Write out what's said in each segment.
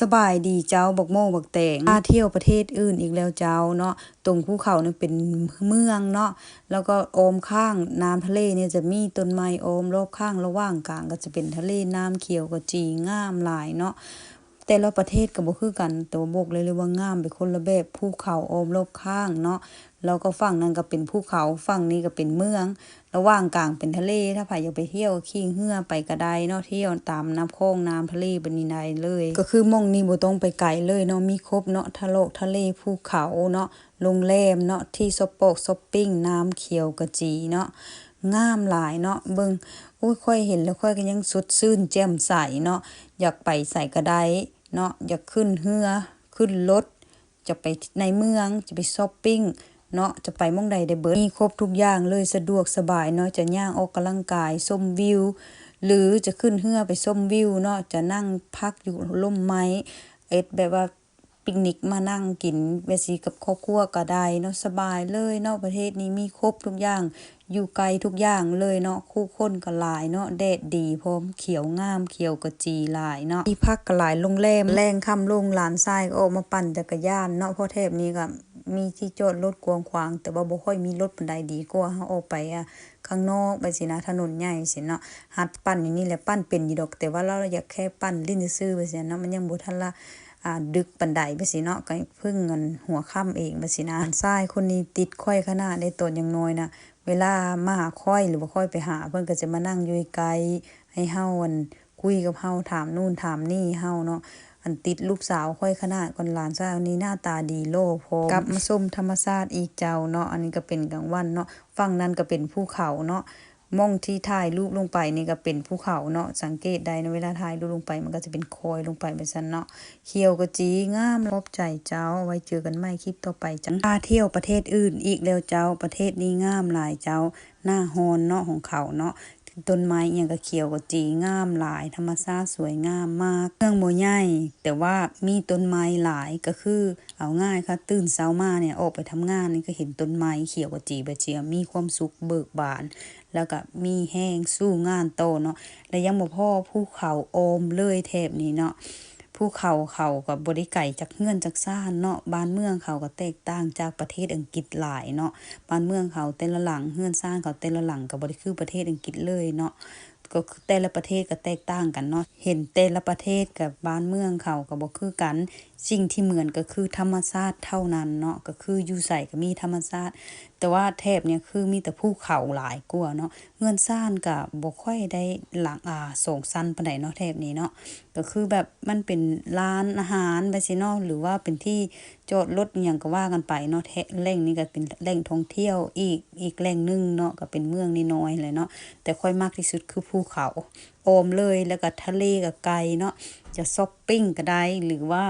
สบายดีเจ้าบักโมบักแตงมาเที่ยวประเทศอื่นอีกแล้วเจ้าเนาะตรงภูเขาเนี่ยเป็นเมืองเนาะแล้วก็โอมข้างน้ำทะเลเนี่ยจะมีต้นไม้โอมรอบข้างระหว่างกลางก็จะเป็นทะเลน้ำเขียวก็จีงามหลายเนาะแต่ละประเทศก็บ่คือกันแต่ว่าบอกเลยเลยว่างามเป็นคนละแบบภูเขาโอมรอบข้างเนาะ แล้วก็ฝั่งนั้นก็เป็นภูเขาฝั่งนี้ก็เป็นเมือง ระหว่างกลางเป็นทะเล ถ้าใครอยากไปเที่ยวขี่เรือไปก็ได้เนาะเที่ยวตามน้ำโค้งน้ำทะเลบันนี้ไดเลย ก็คือมองนี้บ่ต้องไปไกลเลยเนาะมีครบเนาะทะโลกทะเลภูเขาเนาะโรงแรมเนาะที่สปอกช้อปปิ้งน้ำเขียวกระจีเนาะงามหลายเนาะเบิงโอ้ยค่อยเห็นแล้วค่อยก็ยังสดชื่นแจ่มใสเนาะอยากไปใส่ก็ไดเนาะอยากขึ้นเรือขึ้นรถจะไปในเมืองจะไปช้อปปิ้ง เนาะจะไปมองใดได้เบิดมีครบทุกอย่างเลยสะดวกสบายเนาะจะย่างออกกำลังกายชมวิว หรือจะขึ้นเรือไปชมวิวเนาะจะนั่งพักอยู่ร่มไม้เอ็ดแบบว่าปิกนิกมานั่งกินเบสีกับครอบครัวก็ได้เนาะสบายเลยเนาะประเทศนี้มีครบทุกอย่าง อยู่ไกลทุกอย่างเลยเนาะคู่คนก็หลายเนาะแดดดีพร้อมเขียวงามเขียวกระจีหลายเนาะที่พักก็หลายโรงแรมแรงค่ำลงหลานทรายก็ออกมาปั่นจักรยานเนาะเพราะแถบนี้ก็ มีที่จอดรถกวางขวาง แต่ว่าบ่ค่อยมีรถปานใดดีกว่าเฮาออกไปอะข้างนอกไปสินะถนนใหญ่สิเนาะหัดปั่นอยู่นี่แหละปั่นเป็นอยู่ดอก แต่ว่าเราอยากแค่ปั่นลิ้นซื่อไปสิเนาะมันยังบ่ทันละอ่าดึกปันไดไปสิเนาะก็เพิ่งเงินหัวค่ำเองไปสินะทรายคนนี้ติดค่อยขนาดได้ตนอย่างน้อยนะเวลามาหาค่อยหรือว่าค่อยไปหา เพิ่นก็จะมานั่งอยู่ไกลให้เฮาอันคุยกับเฮาถามนู่นถามนี่เฮาเนาะ อันติดลูกสาวค่อยขนาดก่อนหลานสาวนี้หน้าตาดีโลพอกับมาส้มธรรมชาติอีกเจ้าเนาะอันนี้ก็เป็นกลางวันเนาะฝั่งนั้นก็เป็นภูเขาเนาะมองที่ถ่ายรูปลงไปนี่ก็เป็นภูเขาเนาะสังเกตได้ในเวลาถ่ายรูปลงไป มันก็จะเป็นคอยลงไปเป็นซันเนาะเขียวกระจีงามรอบใจเจ้าเอาไว้เจอกันใหม่คลิปต่อไปจ้าพาเที่ยวประเทศอื่นอีกแล้วเจ้าประเทศนี้งามหลายเจ้าหน้าฮอนเนาะของเขาเนาะ ต้นไม้อหย่างก็เขียวกระจีงามหลาย ธรรมชาติสวยงามมากเรื่องโมใหญ่แต่ว่ามีต้นไม้หลายก็คือเอาง่ายค่ะตื่นเช้ามาเนี่ยออกไปทำงานนี่ก็เห็นต้นไม้เขียวกระจีบเจียมีความสุขเบิกบาน แล้วก็มีแห้งสู้งานโตเนาะและยังบ่พ่อภูเขาโอมเลยเทพนี้เนาะ ภูเขาเขากับบริไก่จากเฮือนจากซ่านเนาะบ้านเมืองเขาก็แตกต่างจากประเทศอังกฤษหลายเนาะบ้านเมืองเขาแต่ละหลังเฮือนซ่านเขาแต่ละหลังก็บ่ได้คือประเทศอังกฤษเลยเนาะก็คือแต่ละประเทศก็แตกต่างกันเนาะ เห็นแต่ละประเทศกับบ้านเมืองเขาก็บ่คือกัน สิ่งที่เหมือนก็คือธรรมชาติเท่านั้นเนาะ ก็คืออยู่ใส่ก็มีธรรมชาติ แต่ว่าแถบเนี่ยคือมีแต่ภูเขาหลายกว่าเนาะ เงินซ่านก็บ่ค่อยได้หลังอ่าโสงสันปานใดเนาะแถบนี้เนาะ ก็คือแบบมันเป็นร้านอาหารไปสิเนาะหรือว่าเป็นที่จอดรถอหยังก็ว่ากันไปเนาะแทแหล่งนี้ก็เป็นแหล่งท่องเที่ยวอีกอีกแหล่งหนึงเนาะก็เป็นเมืองน้อยๆเลยเนาะแต่ค่อยมากที่สุดคือภูเขาโอมเลยแล้วก็ทะเลก็ไกลเนาะจะช้อปปิ้งก็ได้หรือว่า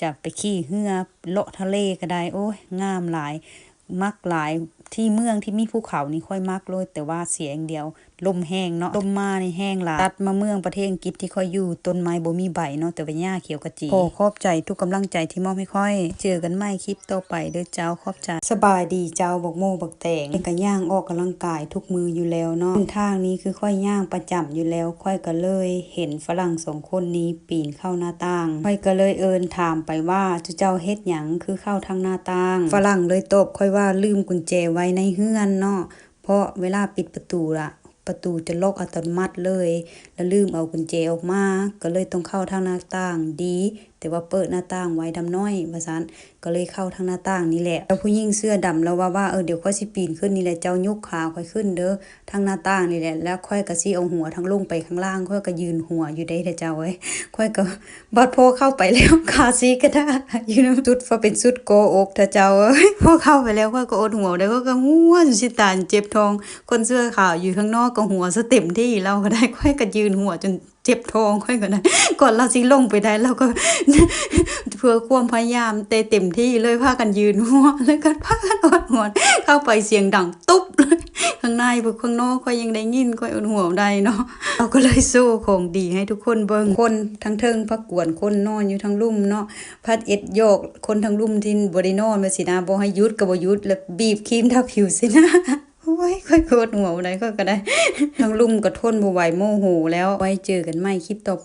จะไปขี่เรือเลาะทะเลก็ได้โอ้ยงามหลายมักหลายที่เมืองที่มีภูเขานี่ค่อยมักเลยแต่ว่าเสียอย่างเดียวลมแห้งเนาะลมมานี่แห้งหลาตัดมาเมืองประเทศอังกฤษที่ค่อยอยู่ต้นไม้บ่มีใบเนาะแต่ว่าหญ้าเขียวกระจีขอขอบใจทุกกำลังใจที่มอบให้ค่อย เจอกันใหม่คลิปต่อไปเด้อเจ้าขอบใจ สบายดีเจ้าบักโมบักแตงก็ย่างออกกำลังกายทุกมืออยู่แล้วเนาะเส้นทางนี้คือค่อยย่างประจำอยู่แล้ว ค่อยก็เลย เห็นฝรั่งสองคนนี้ปีนเข้าหน้าต่าง ค่อยก็เลยเอินถามไปว่าเจ้าเฮ็ดหยังคือเข้าทางหน้าต่าง ฝรั่งเลยตอบค่อยว่าลืมกุญแจไว้ในเฮือนเนาะเพราะเวลาปิดประตูละ ประตูจะล็อกอัตโนมัติเลย แล้วลืมเอากุญแจออกมา ก็เลยต้องเข้าทางหน้าต่างดีแต่ว่าเปิดหน้าต่างไว้ดำน้อยว่าซั่นก็เลยเข้าทางหน้าต่างนี่แหละแล้วผู้หญิงเสื้อดำแล้วว่าว่าเออเดี๋ยวค่อยสิปีนขึ้นนี่แหละเจ้ายกขาค่อยขึ้นเด้อทางหน้าต่างนี่แหละ แล้วค่อยก็สิเอาหัวทั้งลงไปข้างล่างค่อยก็ยืนหัวอยู่ได้เด้อเจ้าเอ้ยค่อยก็บัดพอเข้าไปแล้วขาซีก็ได้อยู่นำสุดพอเป็นสุดโกอกเด้อเจ้าเอ้ยพอเข้าไปแล้วค่อยก็อดหัวได้ค่อยก็หัวจนสิตานเจ็บท้อง คนเสื้อขาวอยู่ข้างนอกก็หัวซะเต็มที่เราก็ได้ค่อยก็ยืนหัวจน เจ็บท้องค่อยก็ได้ก่อนเราสิลงไปได้เราก็เพื่อความพยายามเตะเต็มที่เลยพากันยืนหัวแล้วก็พากันอดหัวเข้าไปเสียงดังตุ๊บเลยข้างในบุข้างนอกก็ยังได้ยินก็อดหัวได้เนาะเราก็เลยสู้ของดีให้ทุกคนเบิ่งคนทั้งเทิงพักกวนคนนอนอยู่ทั้งลุ่มเนาะพัดเอ็ดโยกคนทั้งลุ่มที่บ่ได้นอนมาสินะบ่ให้ยุดก็บ่ยุดแล้วบีบครีมทับผิวสินะ ยค่อยโกรธหัวไหนก็ก็ได้ทั้งลุ่มก็ทนบ่ไหวโมโหแล้วไว้เจอกันใหม่คลิปต่อไป